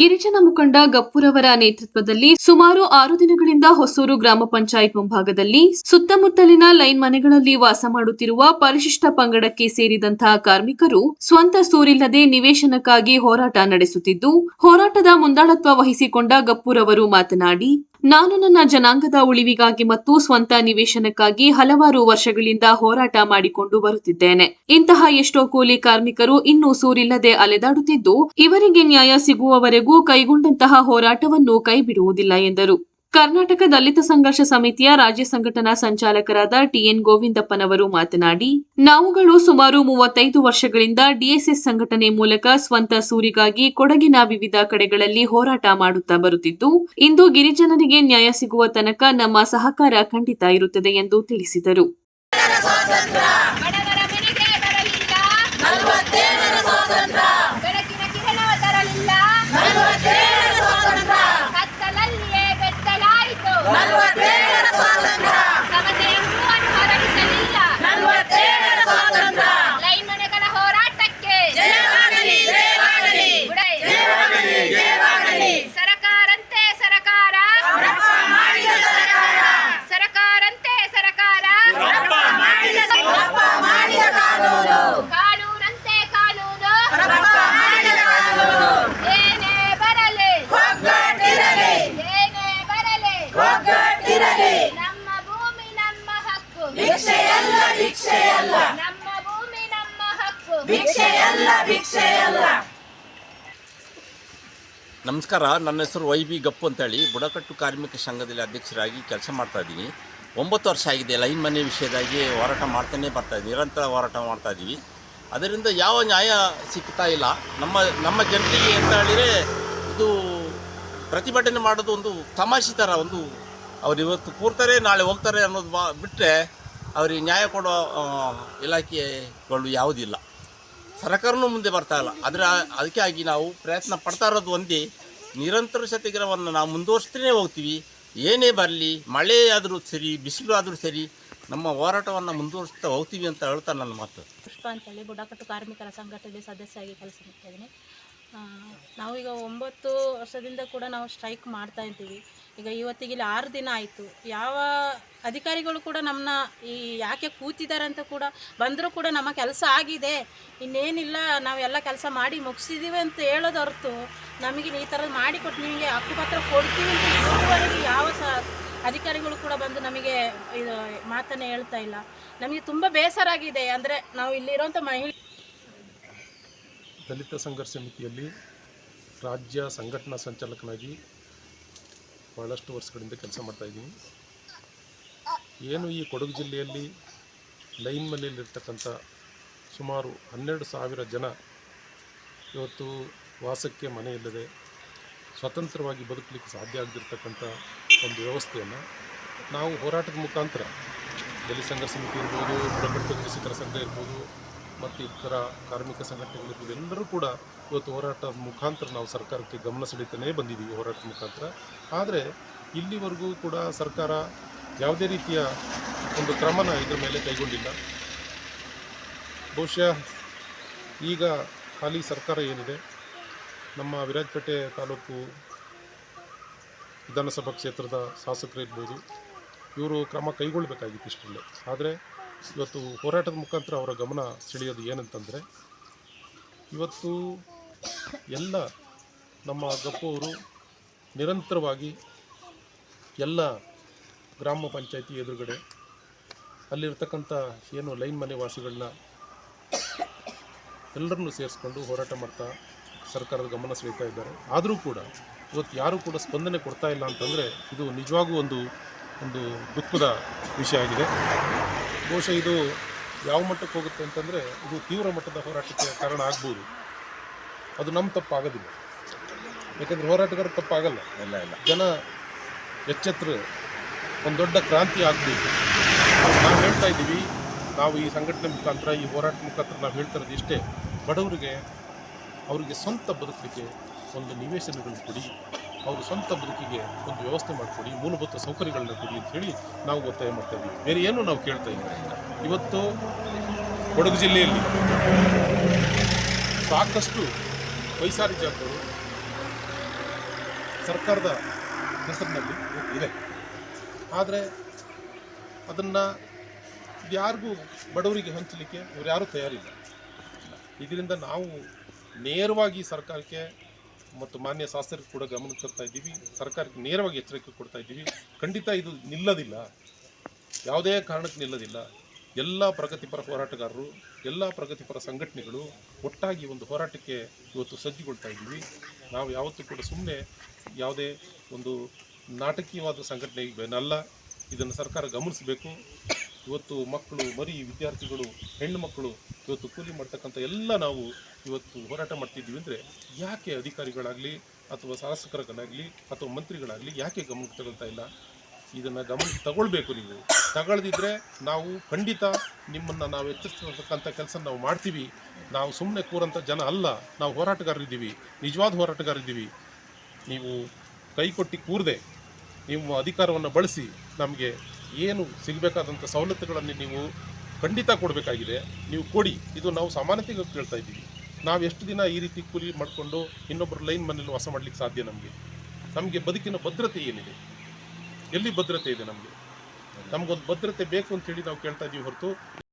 ಗಿರಿಜನ ಮುಖಂಡ ಗಪ್ಪುರವರ ನೇತೃತ್ವದಲ್ಲಿ ಸುಮಾರು ಆರು ದಿನಗಳಿಂದ ಹೊಸೂರು ಗ್ರಾಮ ಪಂಚಾಯತ್ ಮುಂಭಾಗದಲ್ಲಿ ಸುತ್ತಮುತ್ತಲಿನ ಲೈನ್ ಮನೆಗಳಲ್ಲಿ ವಾಸ ಮಾಡುತ್ತಿರುವ ಪರಿಶಿಷ್ಟ ಪಂಗಡಕ್ಕೆ ಸೇರಿದಂತಹ ಕಾರ್ಮಿಕರು ಸ್ವಂತ ಸೂರಿಲ್ಲದೆ ನಿವೇಶನಕ್ಕಾಗಿ ಹೋರಾಟ ನಡೆಸುತ್ತಿದ್ದು, ಹೋರಾಟದ ಮುಂದಾಳತ್ವ ವಹಿಸಿಕೊಂಡ ಗಪ್ಪುರವರು ಮಾತನಾಡಿ ನಾನು ನನ್ನ ಜನಾಂಗದ ಉಳಿವಿಗಾಗಿ ಮತ್ತು ಸ್ವಂತ ನಿವೇಶನಕ್ಕಾಗಿ ಹಲವಾರು ವರ್ಷಗಳಿಂದ ಹೋರಾಟ ಮಾಡಿಕೊಂಡು ಬರುತ್ತಿದ್ದೇನೆ. ಇಂತಹ ಎಷ್ಟೋ ಕೂಲಿ ಕಾರ್ಮಿಕರು ಇನ್ನೂ ಸೂರಿಲ್ಲದೆ ಅಲೆದಾಡುತ್ತಿದ್ದು, ಇವರಿಗೆ ನ್ಯಾಯ ಸಿಗುವವರೆಗೂ ಕೈಗೊಂಡಂತಹ ಹೋರಾಟವನ್ನು ಕೈಬಿಡುವುದಿಲ್ಲ ಎಂದರು. ಕರ್ನಾಟಕ ದಲಿತ ಸಂಘರ್ಷ ಸಮಿತಿಯ ರಾಜ್ಯ ಸಂಘಟನಾ ಸಂಚಾಲಕರಾದ ಟಿಎನ್ ಗೋವಿಂದಪ್ಪನವರು ಮಾತನಾಡಿ, ನಾವುಗಳು ಸುಮಾರು ಮೂವತ್ತೈದು ವರ್ಷಗಳಿಂದ ಡಿಎಸ್ಎಸ್ ಸಂಘಟನೆ ಮೂಲಕ ಸ್ವಂತ ಸೂರಿಗಾಗಿ ಕೊಡಗಿನ ವಿವಿಧ ಕಡೆಗಳಲ್ಲಿ ಹೋರಾಟ ಮಾಡುತ್ತಾ ಬರುತ್ತಿದ್ದು, ಇಂದು ಗಿರಿಜನರಿಗೆ ನ್ಯಾಯ ಸಿಗುವ ತನಕ ನಮ್ಮ ಸಹಕಾರ ಖಂಡಿತ ಇರುತ್ತದೆ ಎಂದು ತಿಳಿಸಿದರು. ನಮಸ್ಕಾರ, ನನ್ನ ಹೆಸರು ವೈ ಬಿ ಗಪ್ಪು ಅಂತೇಳಿ. ಬುಡಕಟ್ಟು ಕಾರ್ಮಿಕ ಸಂಘದಲ್ಲಿ ಅಧ್ಯಕ್ಷರಾಗಿ ಕೆಲಸ ಮಾಡ್ತಾ ಇದ್ದೀನಿ. ಒಂಬತ್ತು ವರ್ಷ ಆಗಿದೆ ಲೈನ್ ಮನೆ ವಿಷಯದಾಗಿ ಹೋರಾಟ ಮಾಡ್ತಾನೆ ಬರ್ತಾ ಇದ್ದೀನಿ. ನಿರಂತರ ಹೋರಾಟ ಮಾಡ್ತಾ ಇದ್ದೀವಿ. ಅದರಿಂದ ಯಾವ ನ್ಯಾಯ ಸಿಗ್ತಾ ಇಲ್ಲ. ನಮ್ಮ ನಮ್ಮ ಜನರಿಗೆ ಅಂತ ಹೇಳಿದರೆ ಇದು ಪ್ರತಿಭಟನೆ ಮಾಡೋದು ಒಂದು ತಮಾಷೆ ಥರ ಒಂದು ಅವ್ರು ಇವತ್ತು ಕೂರ್ತಾರೆ, ನಾಳೆ ಹೋಗ್ತಾರೆ ಅನ್ನೋದು ಬಿಟ್ಟರೆ ಅವ್ರಿಗೆ ನ್ಯಾಯ ಕೊಡೋ ಇಲಾಖೆಗಳು ಯಾವುದಿಲ್ಲ. ಸರ್ಕಾರನೂ ಮುಂದೆ ಬರ್ತಾ ಇಲ್ಲ. ಆದರೆ ಅದಕ್ಕೆ ಆಗಿ ನಾವು ಪ್ರಯತ್ನ ಪಡ್ತಾ ಇರೋದು ಒಂದೇ, ನಿರಂತರ ಸತ್ಯಾಗ್ರಹವನ್ನು ನಾವು ಮುಂದುವರಿಸ್ತಾನೆ ಹೋಗ್ತೀವಿ. ಏನೇ ಬರಲಿ, ಮಳೆ ಆದರೂ ಸರಿ, ಬಿಸಿಲು ಆದರೂ ಸರಿ, ನಮ್ಮ ಹೋರಾಟವನ್ನು ಮುಂದುವರಿಸ್ತಾ ಹೋಗ್ತೀವಿ ಅಂತ ಹೇಳ್ತಾ ನನ್ನ ಮಾತು. ಪುಷ್ಪ ಅಂತೇಳಿ ಬುಡಕಟ್ಟು ಕಾರ್ಮಿಕರ ಸಂಘಟನೆ ಸದಸ್ಯ ಆಗಿ ಕೆಲಸ ಮಾಡ್ತಾ ಇದ್ದೀನಿ. ನಾವೀಗ ಒಂಬತ್ತು ವರ್ಷದಿಂದ ಕೂಡ ನಾವು ಸ್ಟ್ರೈಕ್ ಮಾಡ್ತಾ ಇದ್ದೀವಿ. ಈಗ ಇವತ್ತಿಗೆ ಇಲ್ಲಿ ಆರು ದಿನ ಆಯಿತು. ಯಾವ ಅಧಿಕಾರಿಗಳು ಕೂಡ ನಮ್ಮನ್ನ ಈ ಯಾಕೆ ಕೂತಿದ್ದಾರೆ ಅಂತ ಕೂಡ ಬಂದರೂ ಕೂಡ ನಮ್ಮ ಕೆಲಸ ಆಗಿದೆ. ಇನ್ನೇನಿಲ್ಲ, ನಾವೆಲ್ಲ ಕೆಲಸ ಮಾಡಿ ಮುಗಿಸಿದ್ದೀವಿ ಅಂತ ಹೇಳೋದು ಹೊರತು ನಮಗೆ ಈ ಥರದ್ದು ಮಾಡಿಕೊಟ್ಟು ನಿಮಗೆ ಹಕ್ಕುಪತ್ರ ಕೊಡ್ತೀವಿ ಅಂತ ಇದುವರೆಗೆ ಯಾವ ಸ ಅಧಿಕಾರಿಗಳು ಕೂಡ ಬಂದು ನಮಗೆ ಇದು ಮಾತನ್ನೇ ಹೇಳ್ತಾ ಇಲ್ಲ. ನಮಗೆ ತುಂಬ ಬೇಸರ ಆಗಿದೆ. ಅಂದರೆ ನಾವು ಇಲ್ಲಿರೋಂಥ ಮಹಿಳೆ ದಲಿತ ಸಂಘರ್ಷ ಸಮಿತಿಯಲ್ಲಿ ರಾಜ್ಯ ಸಂಘಟನಾ ಸಂಚಾಲಕನಾಗಿ ಭಾಳಷ್ಟು ವರ್ಷಗಳಿಂದ ಕೆಲಸ ಮಾಡ್ತಾಯಿದ್ದೀನಿ ಏನು ಈ ಕೊಡಗು ಜಿಲ್ಲೆಯಲ್ಲಿ ಲೈನ್ ಮನೆಯಲ್ಲಿರ್ತಕ್ಕಂಥ ಸುಮಾರು ಹನ್ನೆರಡು ಸಾವಿರ ಜನ ಇವತ್ತು ವಾಸಕ್ಕೆ ಮನೆ ಇಲ್ಲದೆ ಸ್ವತಂತ್ರವಾಗಿ ಬದುಕಲಿಕ್ಕೆ ಸಾಧ್ಯ ಆಗದಿರ್ತಕ್ಕಂಥ ಒಂದು ವ್ಯವಸ್ಥೆಯನ್ನು ನಾವು ಹೋರಾಟದ ಮುಖಾಂತರ ದಲಿತ ಸಂಘರ್ಷ ಸಮಿತಿ ಇರ್ಬೋದು ಬುಡಕಟ್ಟು ಕೃಷಿಕರ ಸಂಘ ಇರ್ಬೋದು ಮತ್ತು ಇತರ ಕಾರ್ಮಿಕ ಸಂಘಟನೆಗಳು ಇವೆಲ್ಲರೂ ಕೂಡ ಇವತ್ತು ಹೋರಾಟ ಮುಖಾಂತರ ನಾವು ಸರ್ಕಾರಕ್ಕೆ ಗಮನ ಸೆಳೀತಾನೇ ಬಂದಿದ್ದೀವಿ ಹೋರಾಟದ ಮುಖಾಂತರ. ಆದರೆ ಇಲ್ಲಿವರೆಗೂ ಕೂಡ ಸರ್ಕಾರ ಯಾವುದೇ ರೀತಿಯ ಒಂದು ಕ್ರಮನ ಇದರ ಮೇಲೆ ಕೈಗೊಂಡಿಲ್ಲ. ಬಹುಶಃ ಈಗ ಹಾಲಿ ಸರ್ಕಾರ ಏನಿದೆ, ನಮ್ಮ ವಿರಾಜಪೇಟೆ ತಾಲೂಕು ವಿಧಾನಸಭಾ ಕ್ಷೇತ್ರದ ಶಾಸಕರಿರ್ಬೋದು ಇವರು ಕ್ರಮ ಕೈಗೊಳ್ಳಬೇಕಾಗಿತ್ತು ಇಷ್ಟರಲ್ಲೇ. ಆದರೆ ಇವತ್ತು ಹೋರಾಟದ ಮುಖಾಂತರ ಅವರ ಗಮನ ಸೆಳೆಯೋದು ಏನಂತಂದರೆ, ಇವತ್ತು ಎಲ್ಲ ನಮ್ಮ ಗಪ್ಪು ನಿರಂತರವಾಗಿ ಎಲ್ಲ ಗ್ರಾಮ ಪಂಚಾಯಿತಿ ಎದುರುಗಡೆ ಅಲ್ಲಿರ್ತಕ್ಕಂಥ ಏನು ಲೈನ್ ಮನೆ ವಾಸಿಗಳನ್ನ ಎಲ್ಲರನ್ನೂ ಸೇರಿಸ್ಕೊಂಡು ಹೋರಾಟ ಮಾಡ್ತಾ ಸರ್ಕಾರದ ಗಮನ ಸೆಳೀತಾ ಇದ್ದಾರೆ. ಆದರೂ ಕೂಡ ಇವತ್ತು ಯಾರೂ ಕೂಡ ಸ್ಪಂದನೆ ಕೊಡ್ತಾ ಇಲ್ಲ ಅಂತಂದರೆ ಇದು ನಿಜವಾಗೂ ಒಂದು ಒಂದು ದುಃಖದ ವಿಷಯ ಆಗಿದೆ. ಬಹುಶಃ ಇದು ಯಾವ ಮಟ್ಟಕ್ಕೆ ಹೋಗುತ್ತೆ ಅಂತಂದರೆ ಇದು ತೀವ್ರ ಮಟ್ಟದ ಹೋರಾಟಕ್ಕೆ ಕಾರಣ ಆಗ್ಬೋದು. ಅದು ನಮ್ಮ ತಪ್ಪಾಗೋದಿಲ್ಲ. ಯಾಕಂದರೆ ಹೋರಾಟಗಾರರು ತಪ್ಪಾಗಲ್ಲ. ಇಲ್ಲ ಇಲ್ಲ. ಜನ ಎಚ್ಚೆತ್ರ ಒಂದು ದೊಡ್ಡ ಕ್ರಾಂತಿ ಆಗಬೇಕು. ನಾವು ಹೇಳ್ತಾ ಇದ್ದೀವಿ ನಾವು ಈ ಸಂಘಟನೆ ಮುಖಾಂತರ ಈ ಹೋರಾಟ ಮುಖಾಂತರ ನಾವು ಹೇಳ್ತಾ ಇರೋದು ಇಷ್ಟೇ. ಬಡವರಿಗೆ ಅವರಿಗೆ ಸ್ವಂತ ಬದುಕಲಿಕ್ಕೆ ಒಂದು ನಿವೇಶನಗಳನ್ನು ಕೊಡಿ. ಅವರು ಸ್ವಂತ ಬದುಕಿಗೆ ಒಂದು ವ್ಯವಸ್ಥೆ ಮಾಡಿಕೊಡಿ, ಮೂಲಭೂತ ಸೌಕರ್ಯಗಳನ್ನ ಕೊಡಿ ಅಂತ ಹೇಳಿ ನಾವು ಒತ್ತಾಯ ಮಾಡ್ತಾ ಇದ್ದೀವಿ. ಬೇರೆ ಏನು ನಾವು ಕೇಳ್ತಾ ಇಲ್ಲ. ಇವತ್ತು ಕೊಡಗು ಜಿಲ್ಲೆಯಲ್ಲಿ ಸಾಕಷ್ಟು ವೈಸಾರಿ ಜಾತರು ಸರ್ಕಾರದ ಹೆಸರಿನಲ್ಲಿ ಇದೆ. ಆದರೆ ಅದನ್ನು ಯಾರಿಗೂ ಬಡವರಿಗೆ ಹಂಚಲಿಕ್ಕೆ ಇವ್ರು ಯಾರೂ ತಯಾರಿಲ್ಲ. ಇದರಿಂದ ನಾವು ನೇರವಾಗಿ ಸರ್ಕಾರಕ್ಕೆ ಮತ್ತು ಮಾನ್ಯ ಶಾಸಕರಿಗೆ ಕೂಡ ಗಮನ ತರ್ತಾ ಇದ್ದೀವಿ. ಸರ್ಕಾರಕ್ಕೆ ನೇರವಾಗಿ ಎಚ್ಚರಿಕೆ ಕೊಡ್ತಾ ಇದ್ದೀವಿ. ಖಂಡಿತ ಇದು ನಿಲ್ಲದಿಲ್ಲ. ಯಾವುದೇ ಕಾರಣಕ್ಕೆ ನಿಲ್ಲದಿಲ್ಲ. ಎಲ್ಲ ಪ್ರಗತಿಪರ ಹೋರಾಟಗಾರರು, ಎಲ್ಲ ಪ್ರಗತಿಪರ ಸಂಘಟನೆಗಳು ಒಟ್ಟಾಗಿ ಒಂದು ಹೋರಾಟಕ್ಕೆ ಇವತ್ತು ಸಜ್ಜುಗೊಳ್ತಾ ಇದ್ದೀವಿ. ನಾವು ಯಾವತ್ತೂ ಕೂಡ ಸುಮ್ಮನೆ ಯಾವುದೇ ಒಂದು ನಾಟಕೀಯವಾದ ಸಂಘಟನೆ ಬೆನ್ನಲ್ಲ ಇದನ್ನು ಸರ್ಕಾರ ಗಮನಿಸಬೇಕು. ಇವತ್ತು ಮಕ್ಕಳು ಮರಿ ವಿದ್ಯಾರ್ಥಿಗಳು, ಹೆಣ್ಣು ಮಕ್ಕಳು ಇವತ್ತು ಕೂಲಿ ಮಾಡ್ತಕ್ಕಂಥ ಎಲ್ಲ ನಾವು ಇವತ್ತು ಹೋರಾಟ ಮಾಡ್ತಿದ್ದೀವಿ ಅಂದರೆ ಯಾಕೆ ಅಧಿಕಾರಿಗಳಾಗಲಿ ಅಥವಾ ಶಾಸಕರಾಗಲಿ ಅಥವಾ ಮಂತ್ರಿಗಳಾಗಲಿ ಯಾಕೆ ಗಮನಕ್ಕೆ ತಗೊಳ್ತಾ ಇಲ್ಲ? ಇದನ್ನು ಗಮನ ತಗೊಳ್ಬೇಕು ನೀವು. ತಗೊಳ್ದಿದ್ರೆ ನಾವು ಖಂಡಿತ ನಿಮ್ಮನ್ನು ನಾವು ಎಚ್ಚರಿಸ್ತಕ್ಕಂಥ ಕೆಲಸ ನಾವು ಮಾಡ್ತೀವಿ. ನಾವು ಸುಮ್ಮನೆ ಕೂರಂಥ ಜನ ಅಲ್ಲ. ನಾವು ಹೋರಾಟಗಾರರಿದ್ದೀವಿ ನಿಜವಾದ ಹೋರಾಟಗಾರರಿದ್ದೀವಿ ನೀವು ಕೈ ಕೊಟ್ಟು ಕೂರದೆ ನಿಮ್ಮ ಅಧಿಕಾರವನ್ನು ಬಳಸಿ ನಮಗೆ ಏನು ಸಿಗಬೇಕಾದಂಥ ಸವಲತ್ತುಗಳನ್ನು ನೀವು ಖಂಡಿತ ಕೊಡಬೇಕಾಗಿದೆ. ನೀವು ಕೊಡಿ. ಇದು ನಾವು ಸಮಾನತೆಗೆ ಕೇಳ್ತಾ ಇದ್ದೀವಿ. ನಾವು ಎಷ್ಟು ದಿನ ಈ ರೀತಿ ಕೂಲಿ ಮಾಡಿಕೊಂಡು ಇನ್ನೊಬ್ಬರು ಲೈನ್ ಮನೇಲಿ ವಾಸ ಮಾಡಲಿಕ್ಕೆ ಸಾಧ್ಯ ನಮಗೆ? ನಮಗೆ ಬದುಕಿನ ಭದ್ರತೆ ಏನಿದೆ? ಎಲ್ಲಿ ಭದ್ರತೆ ಇದೆ ನಮಗೆ? ನಮಗೊಂದು ಭದ್ರತೆ ಬೇಕು ಅಂತೇಳಿ ನಾವು ಕೇಳ್ತಾ ಇದ್ದೀವಿ ಹೊರತು.